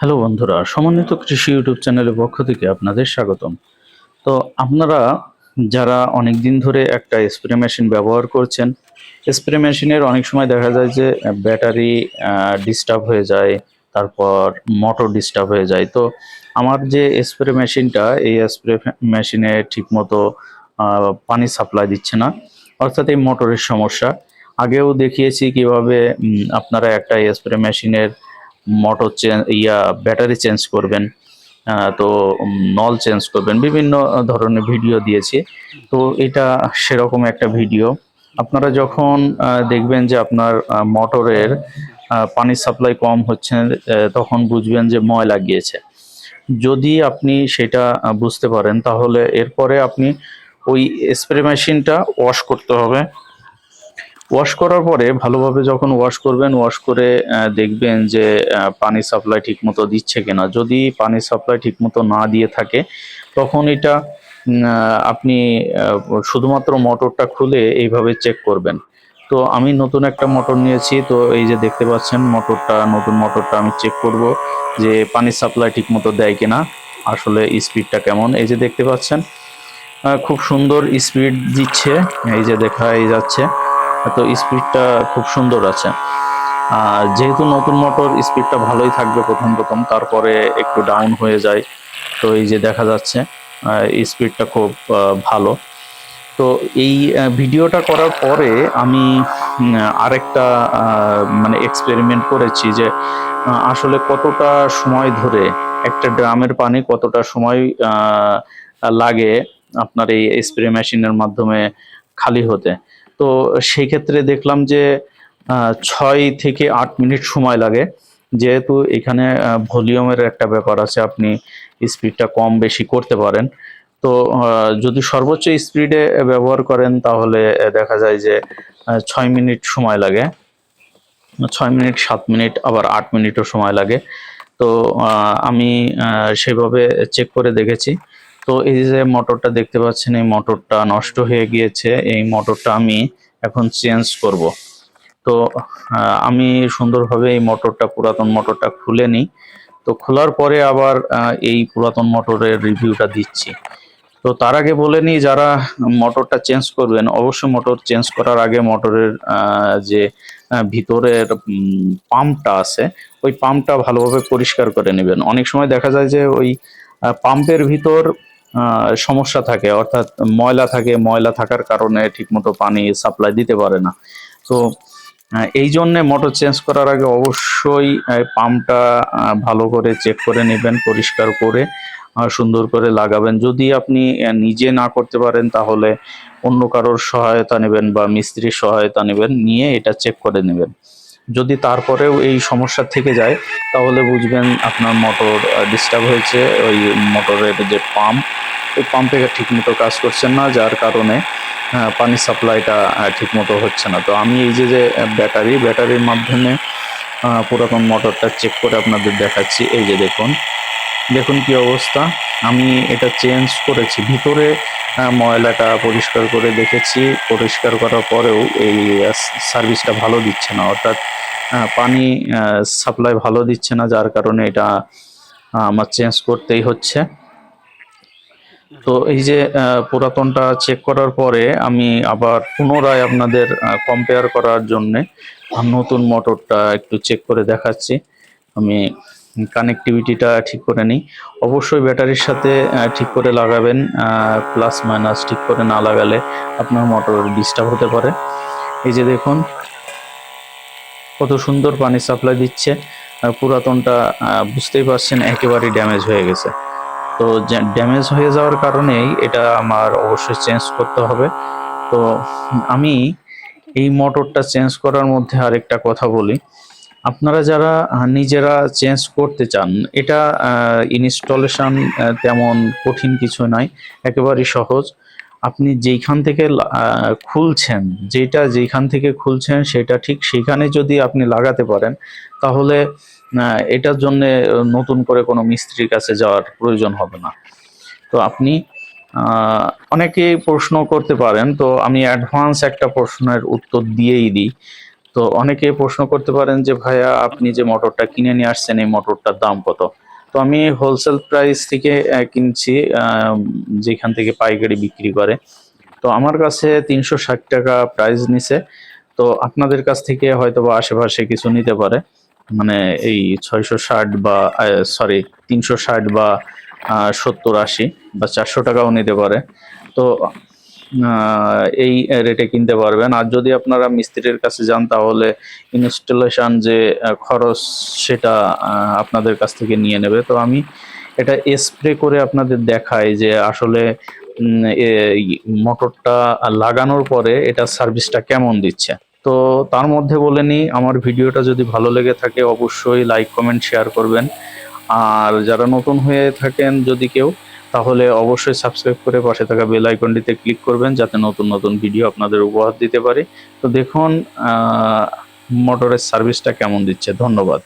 Hello বন্ধুরা, সমন্বিত কৃষি ইউটিউব চ্যানেলের পক্ষ থেকে আপনাদের স্বাগতম। তো আপনারা যারা অনেক দিন ধরে একটা স্প্রে মেশিন ব্যবহার করছেন স্প্রে মেশিনের অনেক সময় দেখা যায় যে ব্যাটারি ডিস্টার্ব হয়ে যায়, তারপর মোটর ডিস্টার্ব হয়ে যায়। তো আমার যে স্প্রে মেশিনটা এই স্প্রে মেশিনে ঠিকমতো পানি সাপ্লাই দিচ্ছে না, অর্থাৎ এই মোটরের সমস্যা। আগেও দেখিয়েছি কীভাবে আপনারা একটা স্প্রে মেশিনের মোটর চেঞ্জ ইয়া ব্যাটারি চেঞ্জ করবেন তো নল চেঞ্জ করবেন, বিভিন্ন ধরনের ভিডিও দিয়েছি। তো এটা সেরকম একটা ভিডিও আপনারা যখন দেখবেন যে আপনার মোটরের পানির সাপ্লাই কম হচ্ছে তখন বুঝবেন যে ময়লা গিয়েছে। যদি আপনি সেটা বুঝতে পারেন, তাহলে এরপরে আপনি ওই স্প্রে মেশিনটা ওয়াশ করতে হবে। ওয়াশ করার পরে ভালোভাবে যখন ওয়াশ করবেন ওয়াশ করে দেখবেন যে পানি সাপ্লাই ঠিকমতো দিচ্ছে কিনা। যদি পানি সাপ্লাই ঠিকমতো না দিয়ে থাকে, তখন এটা আপনি শুধুমাত্র মোটরটা খুলে এইভাবে চেক করবেন। তো আমি নতুন একটা মোটর নিয়েছি, তো এই যে দেখতে পাচ্ছেন মোটরটা নতুন মোটরটা আমি চেক করব যে পানি সাপ্লাই ঠিকমতো দেয় কিনা, আসলে স্পিডটা কেমন। এই যে দেখতে পাচ্ছেন খুব সুন্দর স্পিড দিচ্ছে, এই যে দেখাই যাচ্ছে। তো স্পিডটা খুব সুন্দর আছে। আর যেহেতু নতুন মোটর, স্পিডটা ভালোই থাকবে প্রথম প্রথম, তারপরে একটু ডাউন হয়ে যায়। তো এই যে দেখা যাচ্ছে স্পিডটা খুব ভালো। তো এই ভিডিওটা করার পরে আমি আরেকটা মানে এক্সপেরিমেন্ট করেছি যে আসলে কতটা সময় ধরে একটা ড্রামের পানি কতটা সময় লাগে আপনার এই স্প্রে মেশিনের মাধ্যমে খালি হতে। তো সেই ক্ষেত্রে দেখলাম যে ছয় থেকে আট মিনিট সময় লাগে। যেহেতু এখানে ভলিউমের একটা ব্যাপার আছে, আপনি স্পিডটা কম বেশি করতে পারেন। তো যদি সর্বোচ্চ স্পিডে ব্যবহার করেন, তাহলে দেখা যায় যে ছয় মিনিট সময় লাগে। ছয় মিনিট, সাত মিনিট, আবার আট মিনিটও সময় লাগে। তো আমি সেভাবে চেক করে দেখেছি। তো এই যে মোটরটা দেখতে পাচ্ছেন, এই মোটরটা নষ্ট হয়ে গিয়েছে। এই মোটরটা আমি এখন চেঞ্জ করব। তো আমি সুন্দরভাবে এই মোটরটা, পুরাতন মোটরটা খুলে নিই। তো খোলার পরে আবার এই পুরাতন মোটরের রিভিউটা দিচ্ছি। তো তার আগে বলে নিই, যারা মোটরটা চেঞ্জ করবেন, অবশ্যই মোটর চেঞ্জ করার আগে মোটরের যে ভিতরের পাম্পটা আছে, ওই পাম্পটা ভালোভাবে পরিষ্কার করে নেবেন। অনেক সময় দেখা যায় যে ওই পাম্পের ভিতর সমস্যা থাকে, অর্থাৎ ময়লা থাকে, ময়লা থাকার কারণে ঠিকমতো পানি সাপ্লাই দিতে পারে না। তো এই জন্যে মোটর চেঞ্জ করার আগে অবশ্যই পাম্পটা ভালো করে চেক করে নেবেন, পরিষ্কার করে সুন্দর করে লাগাবেন। যদি আপনি নিজে না করতে পারেন, তাহলে অন্য কারোর সহায়তা নেবেন বা মিস্ত্রির সহায়তা নেবেন, নিয়ে এটা চেক করে নেবেন। যদি তারপরেও এই সমস্যা থেকে যায়, তাহলে বুঝবেন আপনার মোটর ডিস্টার্ব হয়েছে। ওই মোটরের যে পাম্প ওই পাম্পে ঠিকমতো কাজ করছেন না, যার কারণে পানি সাপ্লাইটা ঠিকমতো হচ্ছে না। তো আমি এই যে যে ব্যাটারি ব্যাটারির মাধ্যমে পুরাতন মোটরটা চেক করে আপনাদের দেখাচ্ছি। এই যে দেখুন দেখুন কি অবস্থা। আমি এটা চেঞ্জ করেছি। ভিতরে ময়লাটা পরিষ্কার করে দেখেছি। পরিষ্কার করার পরেও এই সার্ভিসটা ভালো দিচ্ছে না। অর্থাৎ পানি সাপ্লাই ভালো দিচ্ছে না, যার কারণে এটা আমার চেঞ্জ করতেই হচ্ছে। তো এই যে পুরাতনটা চেক করার পরে আমি আবার পুনরায় আপনাদের কম্পেয়ার করার জন্যে নতুন মোটরটা একটু চেক করে দেখাচ্ছি। আমি কানেক্টিভিটিটা ঠিক করে নিই। অবশ্যই ব্যাটারির সাথে ঠিক করে লাগাবেন প্লাস মাইনাস ঠিক করে না লাগালে আপনার মোটর ডিস্টার্ব হতে পারে। এই যে দেখুন, কত সুন্দর পানি সাপ্লাই দিচ্ছে। পুরাতনটা বুঝতেই পারছেন, একেবারেই ড্যামেজ হয়ে গেছে। তো ড্যামেজ হয়ে যাওয়ার কারণেই এটা আমার অবশ্যই চেঞ্জ করতে হবে। তো আমি এই মোটরটা চেঞ্জ করার মধ্যে আরেকটা কথা বলি। আপনারা যারা নিজেরা চেঞ্জ করতে চান এটা ইনস্টলেশন তেমন কঠিন কিছু নয় একেবারেই সহজ। আপনি যেইখান থেকে খুলছেন যেটা যেখান থেকে খুলছেন সেটা ঠিক সেখানে যদি আপনি লাগাতে পারেন তাহলে এটার জন্য নতুন করে কোনো মিস্ত্রির কাছে যাওয়ার প্রয়োজন হবে না। তো আপনি আহ, অনেকেই প্রশ্ন করতে পারেন তো আমি অ্যাডভান্স একটা প্রশ্নের উত্তর দিয়েই দিই। তো অনেকে প্রশ্ন করতে পারেন যে, ভাইয়া, আপনি যে মোটরটা কিনে নিয়ে আসছেন, এই মোটরটার দাম কত? তো আমি হোলসেল প্রাইস থেকে কিনছি যেখান থেকে পাইকারি বিক্রি করে। তো আমার কাছে তিনশো ষাট টাকা প্রাইস নিছে। তো আপনাদের কাছ থেকে হয়তো বা আশেপাশে কিছু নিতে পারে। মানে এই ছয়শো ষাট বা সরি তিনশো ষাট বা সত্তর আশি বা চারশো টাকাও নিতে পারে। তো এই রেটে কিনতে পারবেন। আর যদি আপনারা মিস্ত্রির কাছে যান, তাহলে ইনস্টলেশন যে খরচ সেটা আপনাদের কাছ থেকে নিয়ে নেবে। তো আমি এটা স্প্রে করে আপনাদের দেখাই যে আসলে মোটরটা লাগানোর পরে এটা সার্ভিসটা কেমন দিচ্ছে। তো তার মধ্যে বলে নিই, আমার ভিডিওটা যদি ভালো লেগে থাকে, অবশ্যই লাইক কমেন্ট শেয়ার করবেন। আর যারা নতুন হয়ে থাকেন, যদি কেউ তাহলে অবশ্যই সাবস্ক্রাইব করে পাশে থাকা বেল আইকনটিতে ক্লিক করবেন, যাতে নতুন নতুন ভিডিও আপনাদের উপহার দিতে পারি। তো দেখুন মোটরের সার্ভিসটা কেমন দিচ্ছে। ধন্যবাদ।